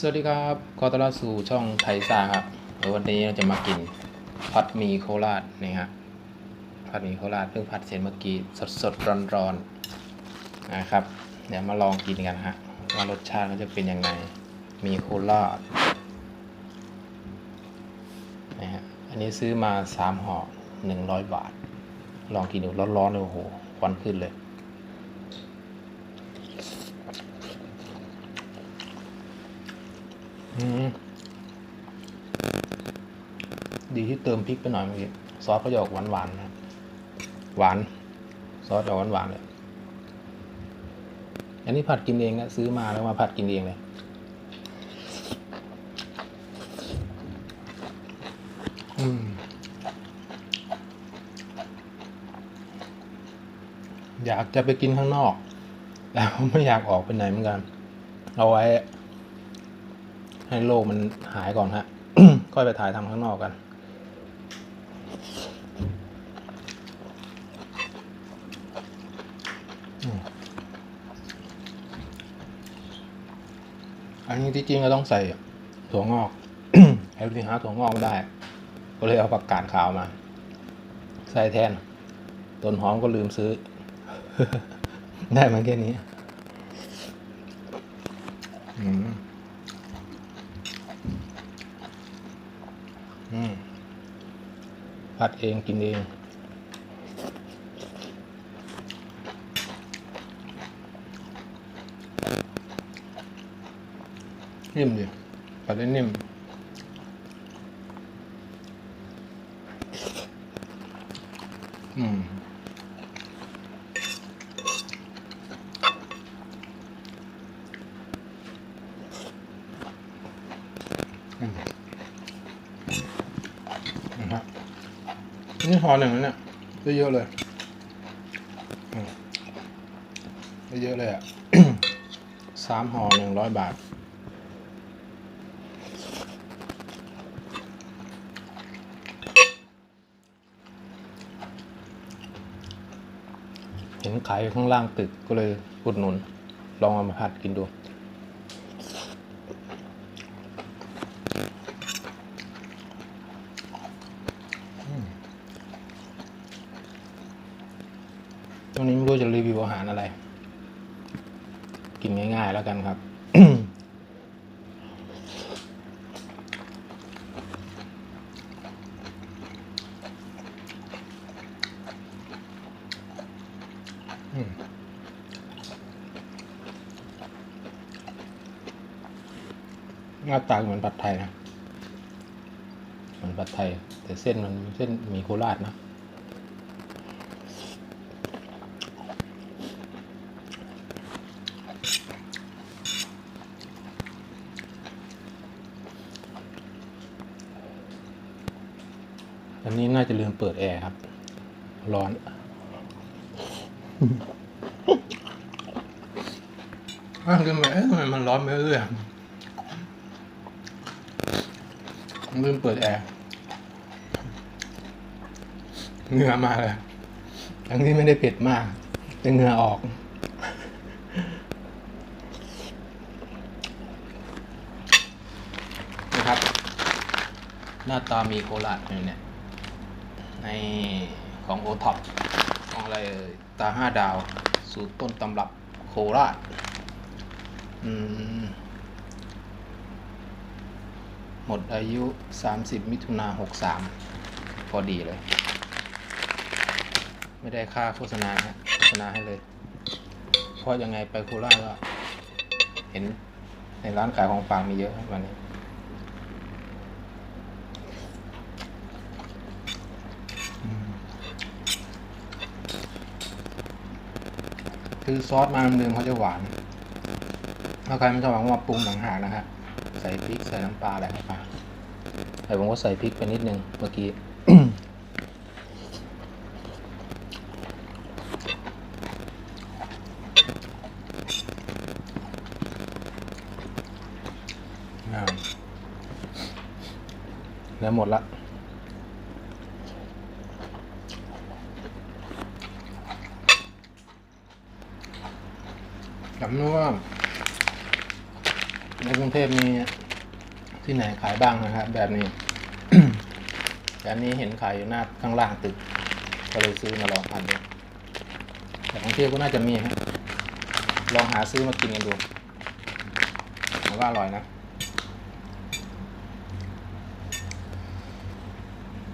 สวัสดีครับ ขอต้อนรับสู่ช่องไทยซ่าครับเดี๋ยววันนี้เราจะมากินผัดหมี่โคราชนี่ฮะผัดหมี่โคราชเพิ่งผัดเสร็จเมื่อกี้สดสดร้อนร้อนๆนะครับ เดี๋ยวมาลองกินกันฮะว่ารสชาติมันจะเป็นยังไงมีโคราชนะฮะอันนี้ซื้อมาสามห่อหนึ่งร้อยบาท ลองกินดูร้อนๆเลยโอ้โหควันขึ้นเลย ดีที่เติมพริกไปหน่อยเมื่อกี้ซอสก็จะออกหวานๆนะหวาน ซอสจะออกหวานเลยอันนี้ผัดกินเองนะซื้อมาแล้วมาผัดกินเองเลยอืมอยากจะไปกินข้างนอกแต่ไม่อยากออกไปไหนเหมือนกัน เอาไว้ ให้โลกมันหายก่อนฮะ ค่อยไปถ่ายทำข้างนอกกันอืมอันนี้ที่จริงก็ต้องใส่ถั่วงอกไอ้ที่หาถั่วงอกไม่ได้ ก็เลยเอาผักกาดขาวมา ใส่แทน ต้นหอมก็ลืมซื้อ ได้มันแค่นี้ อืม อืม ผัดเองกินเองนิ่มดิผัดได้นิ่มอืมอืม นะครับ นี่ห่อหนึ่งแล้วเนี่ยได้เยอะเลยได้เยอะเลยอะสามห่อหนึ่งร้อยบาท เห็นขายข้างล่างตึกก็เลยอุดหนุน ลองเอามาผัดกินดู ตรงนี้ไม่ รู้อาหารอะไร กินง่ายๆแล้วกันครับหน้าตาเหมือนผัดไทยนะ เหมือนผัดไทย แต่เส้นมันเส้นมีโคราชนะ อันนี้น่าจะลืมเปิดแอร์ครับ ร้อน อ้าวลืมไปเอ๊ะทำไมมันร้อนไปเรื่อยลืมเปิดแอร์เหงื่อมาเลยทั้งที่ไม่ได้เผ็ดมาก แต่เหงื่อออกนะครับ หน้าตามีโคราชอยู่เนี่ย ในของโอท็อปของอะไรตาห้าดาว สูตรต้นตำรับโคราชหมดอายุ 30 มิถุนา63 พอดีเลย ไม่ได้ค่าโฆษณาฮะโฆษณาให้เลย เพราะยังไงไปโคราชก็เห็นในร้านขายของฝากมีเยอะครับวันนี้ คือซอสมาเดิมเขาจะหวานถ้าใครไม่ชอบหวานก็มาปรุงต่างหากนะครับใส่พริกใส่น้ำปลาอะไรเข้าไปแต่ผมก็ใส่พริกไปนิดนึงเมื่อกี้แล้วหมดละ จำได้ว่าในกรุงเทพมีที่ไหนขายบ้างนะครับ แบบนี้แต่นี้เห็นขายอยู่หน้าข้างล่างตึก ก็เลยซื้อมาลองทานดูแต่กรุงเทพก็น่าจะมีฮะลองหาซื้อมากินกันดูผมว่าอร่อยนะ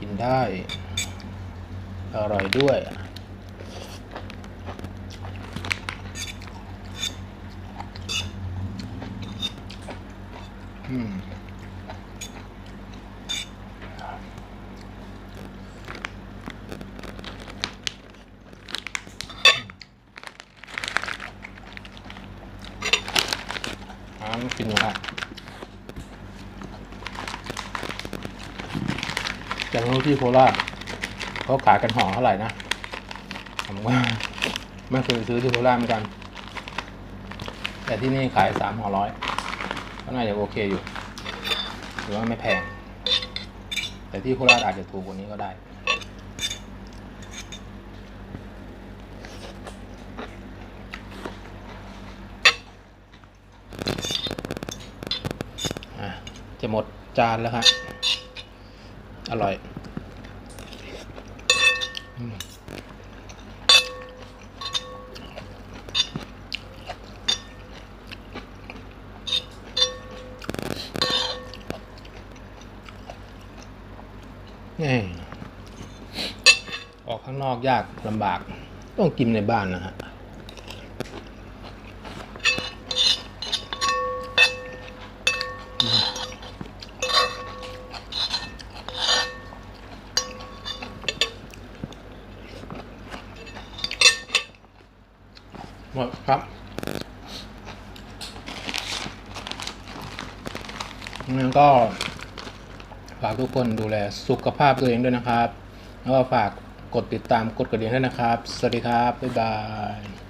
กินได้ อร่อยด้วย อืม อ่าไม่กินอยู่ฮะจะรู้ที่โคราชเขาขายกันห่อเท่าไหร่นะผมว่าไม่เคยซื้อที่โคราชเหมือนกัน แต่ที่นี่ขายสามห่อร้อยก็น่าจะโอเคอยู่ หรือว่าไม่แพง แต่ที่โคราชอาจจะถูกกว่านี้ก็ได้ อะ จานแล้วครับอร่อยนี่ออกข้างนอกยากลำบาก ต้องกินในบ้านนะฮะ งั้นก็ฝากทุกคนดูแลสุขภาพตัวเองด้วยนะครับ แล้วก็ฝากกดติดตามกดกระดิ่งด้วยนะครับ สวัสดีครับ บ๊ายบาย